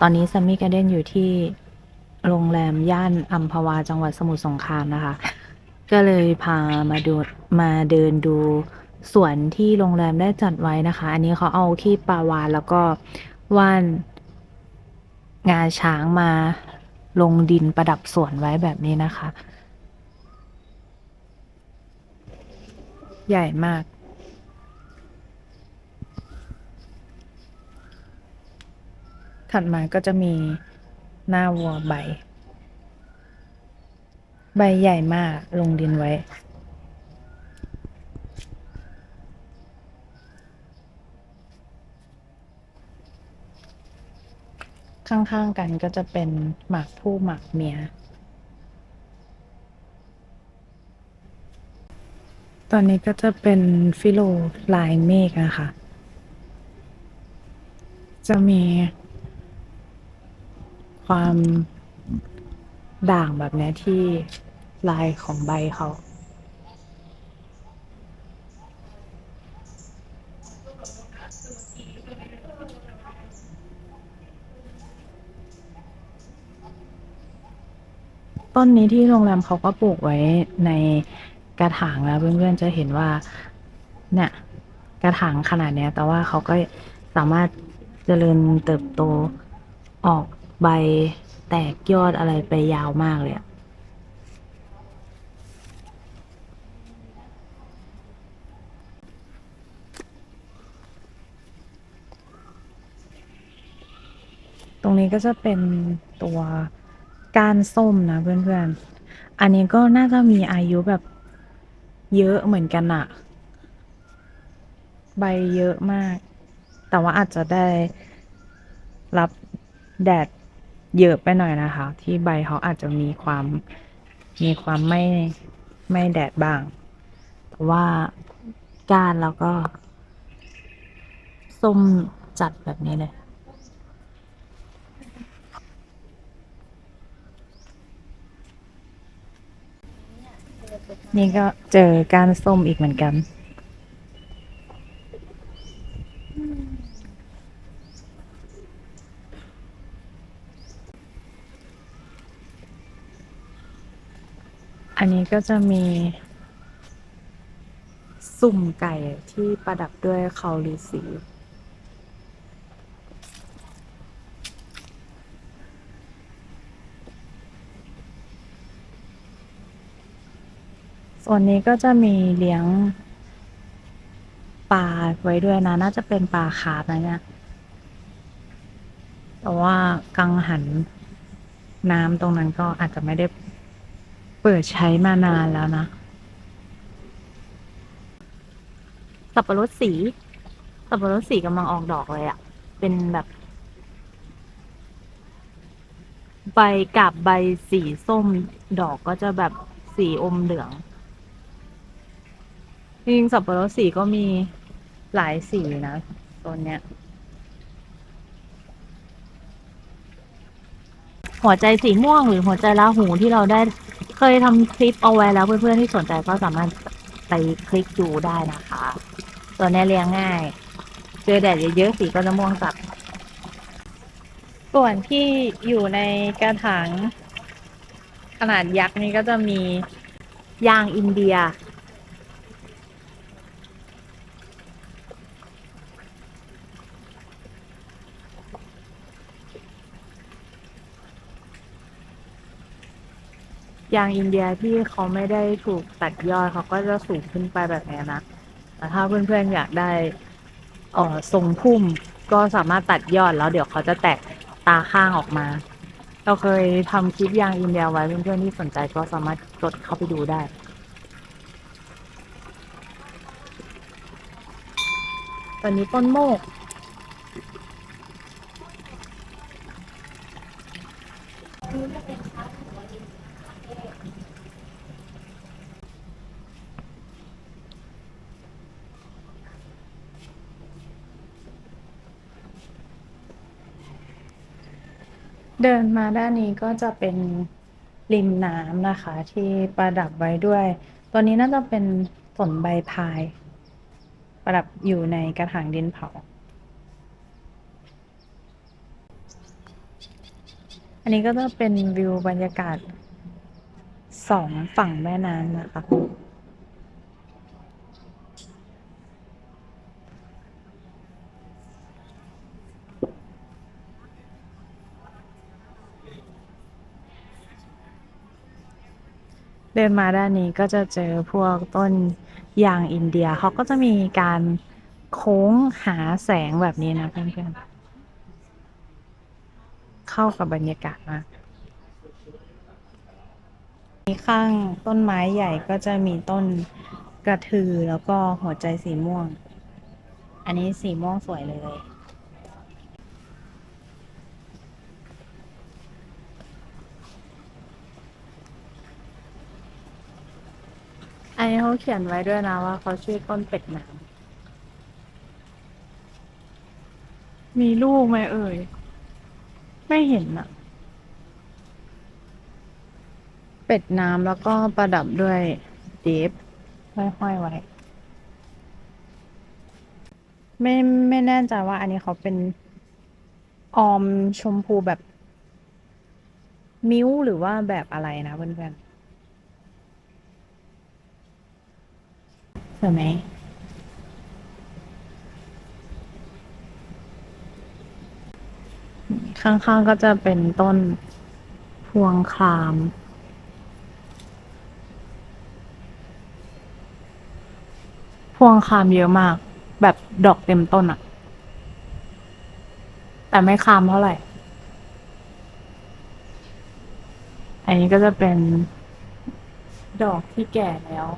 ตอนนี้ซัมมี่การ์เด้นอยู่ที่โรงแรมย่านอัมพวาจังหวัดสมุทรสงครามนะคะ ก็เลยพามาดูมาเดินดูสวนที่โรงแรมได้จัดไว้นะคะ อันนี้เขาเอาขี้ปลาวานแล้วก็ว่านงาช้างมาลงดินประดับสวนไว้แบบนี้นะคะ ใหญ่มาก ถัดมาก็จะมีหน้าวัวใบ ใบใหญ่มากลงดินไว้ ข้างๆกันก็จะเป็นหมากผู้หมากเมีย ตอนนี้ก็จะเป็นฟิโลลายเมฆนะคะจะมี ความด่างแบบนี้ที่ลายของใบเขาต้นนี้ที่โรงแรมเขาก็ปลูกไว้ในกระถางแล้วเพื่อนๆจะเห็นว่า เนี่ย กระถางขนาดเนี้ย แต่ว่าเขาก็สามารถเจริญเติบโตออก ใบแตกยอดอะไรไปยาวมากเลยอะตรงนี้ก็จะเป็นตัวก้านส้มนะเพื่อนๆ อันนี้ก็น่าจะมีอายุแบบเยอะเหมือนกันอะใบเยอะมาก แต่ว่าอาจจะได้รับแดด เยอะไปหน่อยนะคะ ที่ใบเขาอาจจะมีความมีความไม่ไม่แดดบ้างแต่ว่าก้านแล้วก็ส้มจัดแบบนี้เลยนี่ก็เจอก้านส้มอีกเหมือนกัน อันนี้ก็จะมีสุ่มไก่ที่ประดับด้วยเขาฤาษีส่วนนี้ก็จะมีเลี้ยงปลาไว้ด้วยนะ น่าจะเป็นปลาคาร์ฟนะเนี่ย แต่ว่ากังหันน้ำตรงนั้นก็อาจจะไม่ได้ เปิดใช้มานานแล้วนะ สับปะรดสี สับปะรดสีกำลังออกดอกเลยอะ่ะเป็นแบบ ใบกับใบสีส้มดอกก็จะแบบสีอมเหลือง จริงสับปะรดสีก็มีหลายสีนะตัวเนี้ย หัวใจสีม่วงหรือหัวใจลาหูที่เราได้ ยทำคลิปเอาไว้แล้วเพื่อนๆที่สนใจก็สามารถไปคลิกดูได้นะคะ ตัวนี้เลี้ยงง่าย เจอแดดเยอะๆสีก็จะม่วงจัดส่วนที่อยู่ในกระถางขนาดยักษ์นี้ก็จะมียางอินเดีย ยางอินเดียที่เขาไม่ได้ถูกตัดยอดเขาก็จะสูงขึ้นไปแบบนี้นะแต่ถ้าเพื่อนๆอยากได้เอ่อทรงพุ่มก็สามารถตัดยอดแล้วเดี๋ยวเขาจะแตกตาข้างออกมา เราเคยทำคลิปยางอินเดียไว้เพื่อนๆที่สนใจก็สามารถกดเข้าไปดูได้ตอนนี้ต้นโมก เดินมาด้านนี้ก็จะเป็นริมน้ำนะคะ ที่ประดับไว้ด้วย ตัวนี้น่าจะเป็นสนใบพาย ประดับอยู่ในกระถางดินเผา อันนี้ก็จะเป็นวิวบรรยากาศสองฝั่งแม่น้ำนะคะ เดินมาด้านนี้ก็จะเจอพวกต้นยางอินเดียเขาก็จะมีการโค้งหาแสงแบบนี้นะเพื่อนๆ เข้ากับบรรยากาศมากมีข้างต้นไม้ใหญ่ก็จะมีต้นกระทือแล้วก็หัวใจสีม่วง อันนี้สีม่วงสวยเลย อันนี้เขาเขียนไว้ด้วยนะว่าเขาชื่อต้นเป็ดน้ำมีลูกไหมเอ่ย ไม่เห็นอะเป็ดน้ำแล้วก็ประดับด้วยเดฟห้อยๆไว้ ไม่ไม่แน่ใจว่าอันนี้เขาเป็นออมชมพูแบบ มิ้วหรือว่าแบบอะไรนะเพื่อนๆ สวยไหมข้างๆก็จะเป็นต้นพวงคลาม พวงคลามเยอะมาก แบบดอกเต็มต้นอะแต่ไม่คลามเท่าไหร่ อันนี้ก็จะเป็นดอกที่แก่แล้ว